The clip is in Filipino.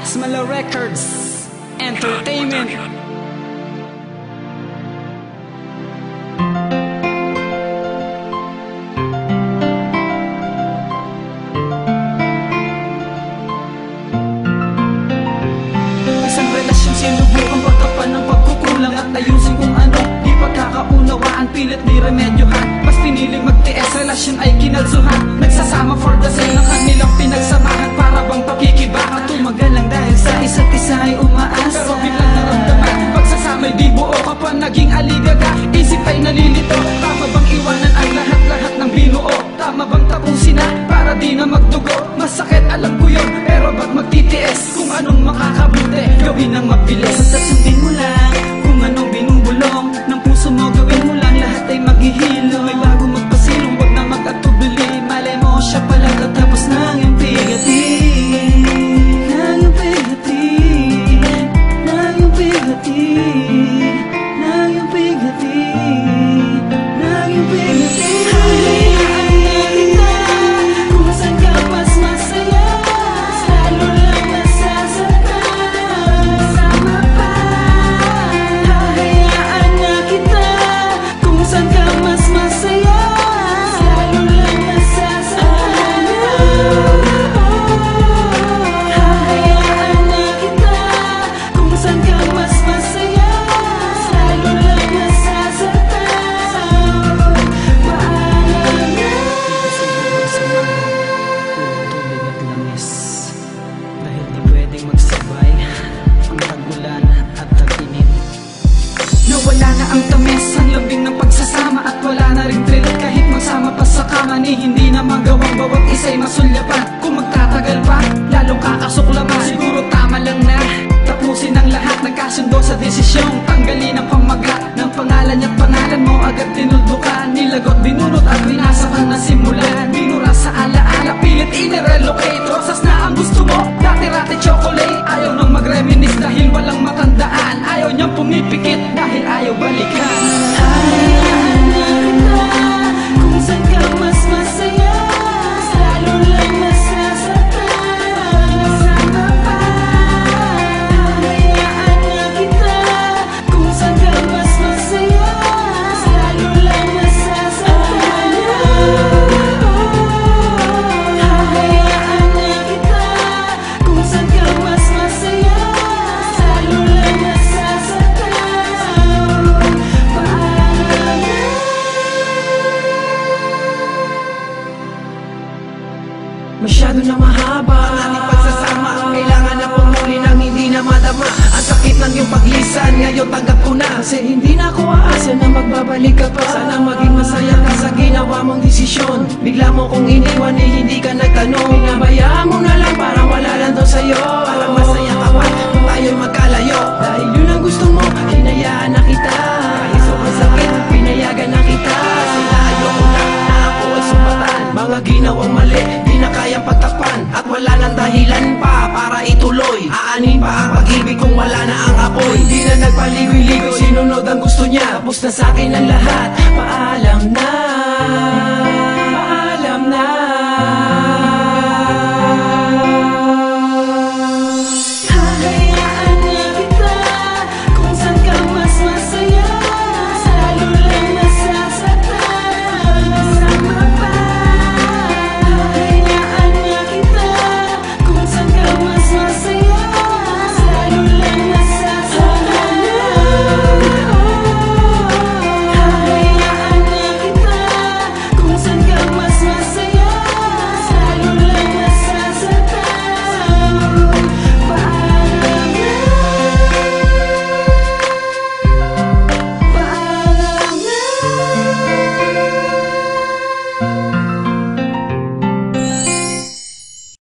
Basmala Records Entertainment. Isang relasyon sinubukan pagkapan ng pagkukulang At ayusin kung ano. Di pagkakaunawaan pilit di remedyohan. Mas piniling magtiis relasyon ay kinalsuhan. Nagsasama for the sake ng kanilang naging aligaga Isip ay nalilito Ni hindi na magawang bawat isa'y masulyapan Kung magtatagal pa, lalong kakasuklaman Siguro tama lang na Tapusin ang lahat, nagkasundo sa desisyong Tanggalin ang pamagat ng pangalan at pangalan mo Agad tinuldukan, nilagot, binunot at binasakan na simulan Binura sa alaala, pilit inirelocate Rosas na ang gusto mo, dati-rati chocolate. Ayaw nang mag-reminis dahil walang matandaan. Ayaw niyang pumipikit dahil ayaw balikan Masyado na mahaba. Ang ating pagsasama Kailangan na pumuli nang hindi na madama. Ang sakit ng iyong paglisan Ngayon tanggap ko na. Kasi hindi na ako aasa na magbabalik ka pa. Sana maging masaya ka sa ginawa mong desisyon. Bigla mo kong iniwan eh hindi ka nagtanong. Pinabayaan mo na lang parang wala lang to sa'yo Aanin pa ang pag-ibig Kung wala na ang apoy. Di na nagpaligoy-ligoy. Sinunod ang gusto niya. Tapos na sa akin ang lahat. Paalam na